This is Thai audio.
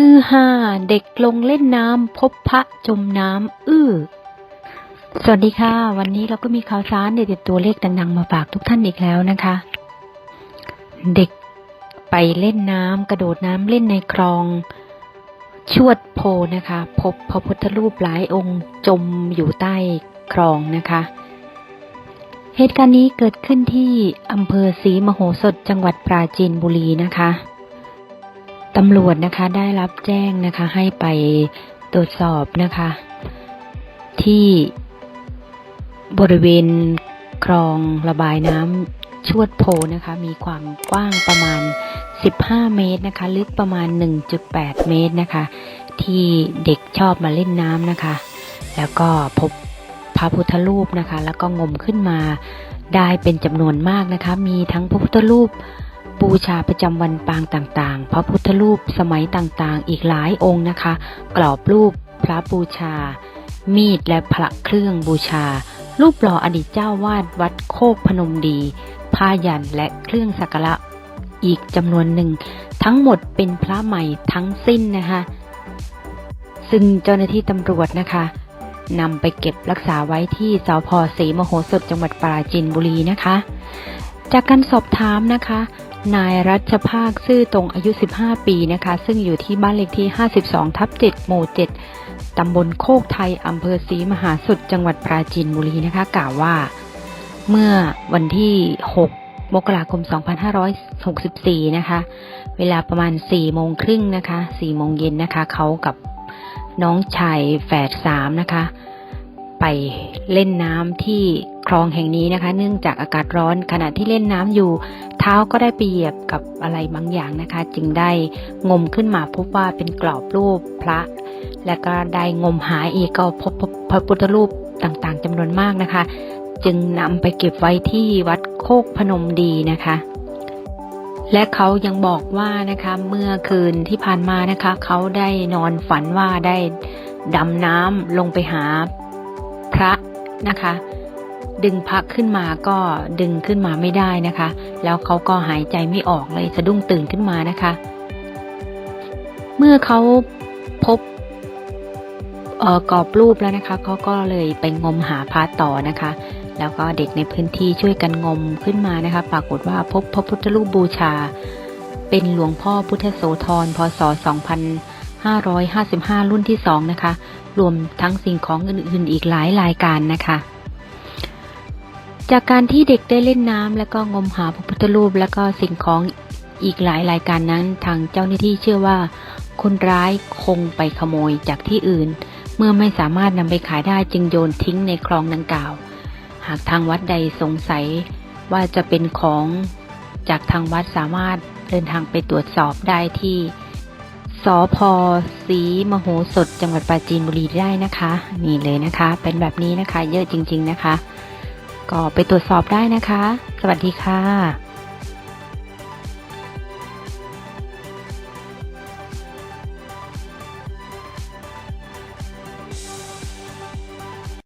ฮือฮาเด็กลงเล่นน้ำพบพระจมน้ำอื้อ สวัสดีค่ะ วันนี้เราก็มีข่าวสารเด็ดตัวเลขดังๆมาฝากทุกท่านอีกแล้วนะคะ เด็กไปเล่นน้ำกระโดดน้ำเล่นในคลอง ชวดโพนะคะ พบพระพุทธรูปหลายองค์จมอยู่ใต้คลองนะคะ เหตุการณ์นี้เกิดขึ้นที่อำเภอศรีมโหสถจังหวัดปราจีนบุรีนะคะ ตำรวจนะคะได้รับแจ้งนะคะให้ไปตรวจสอบนะคะ ที่บริเวณคลองระบายน้ำชวดโพนะคะ มีความกว้างประมาณ 15 เมตรนะคะ ลึกประมาณ 1.8 เมตรนะคะ ที่เด็กชอบมาเล่นน้ำนะคะ แล้วก็พบพระพุทธรูปนะคะ แล้วก็งมขึ้นมาได้เป็นจำนวนมากนะคะ มีทั้งพระพุทธรูป บูชาประจำวันปางต่างๆ พระพุทธรูปสมัยต่างๆ อีกหลายองค์นะคะ กรอบรูปพระบูชา มีดและพระเครื่องบูชา รูปหล่ออดีตเจ้าวาดวัดโคกพนมดีผ้ายันและเครื่องสักการะอีกจำนวนหนึ่ง ทั้งหมดเป็นพระใหม่ทั้งสิ้นนะคะ ซึ่งเจ้าหน้าที่ตำรวจนะคะนำไปเก็บรักษาไว้ที่สพศรีมโหสถจังหวัดปราจีนบุรีนะคะ จากการสอบถามนะคะ นายรัชภาคซื่อตรงอายุ 15 ปีนะคะ ซึ่งอยู่ที่บ้านเลขที่ 52 ทับ 7 หมู่ 7 ตำบลโคกไทย อำเภอศรีมหาสถจังหวัดปราจีนบุรีนะคะ กล่าวว่า เมื่อวันที่ 6 มกราคม 2564 นะคะ เวลาประมาณ 4 โมงครึ่งนะคะ 4 โมงเย็นนะคะ เขากับน้องชายแฝดสามนะคะ ไปเล่นน้ำที่ คลองแห่งนี้นะคะ เนื่องจากอากาศร้อนขณะที่เล่นน้ำอยู่ เท้าก็ได้ไปเหยียบกับอะไรบางอย่างนะคะ จึงได้งมขึ้นมาพบว่าเป็นกรอบรูปพระ และก็ได้งมหาอีกก็พบพบพระพุทธรูปต่างๆจำนวนมากนะคะ จึงนำไปเก็บไว้ที่วัดโคกพนมดีนะคะและเขายังบอกว่านะคะเมื่อคืนที่ผ่านมานะคะ เขาได้นอนฝันว่าได้ดำน้ำลงไปหาพระนะคะ ดึงพักขึ้นมาก็ดึงขึ้นมาไม่ได้นะคะ แล้วเขาก็หายใจไม่ออกเลยสะดุ้งตื่นขึ้นมานะคะ เมื่อเขาพบเออกรอบรูปแล้วนะคะเขาก็เลยไปงมหาพระต่อนะคะ แล้วก็เด็กในพื้นที่ช่วยกันงมขึ้นมานะคะ ปรากฏว่าพบพระพุทธรูปบูชา เป็นหลวงพ่อพุทธโสธรพศ 2555 รุ่นที่สองนะคะ รวมทั้งสิ่งของอื่นๆ อีกหลายรายการนะคะ จากการที่เด็กได้เล่นน้ำแล้วก็งมหาพระพุทธรูปแล้วก็สิ่งของอีกหลายรายการนั้น ทางเจ้าหน้าที่เชื่อว่า คนร้ายคงไปขโมยจากที่อื่น เมื่อไม่สามารถนำไปขายได้จึงโยนทิ้งในคลองดังกล่าว หากทางวัดใดสงสัยว่าจะเป็นของจากทางวัดสามารถเดินทางไปตรวจสอบได้ที่สพศรีมโหสถจังหวัดปราจีนบุรีได้นะคะ นี่เลยนะคะ เป็นแบบนี้นะคะ เยอะจริง ๆนะคะ ก็ไปตรวจสอบได้นะคะ สวัสดีค่ะ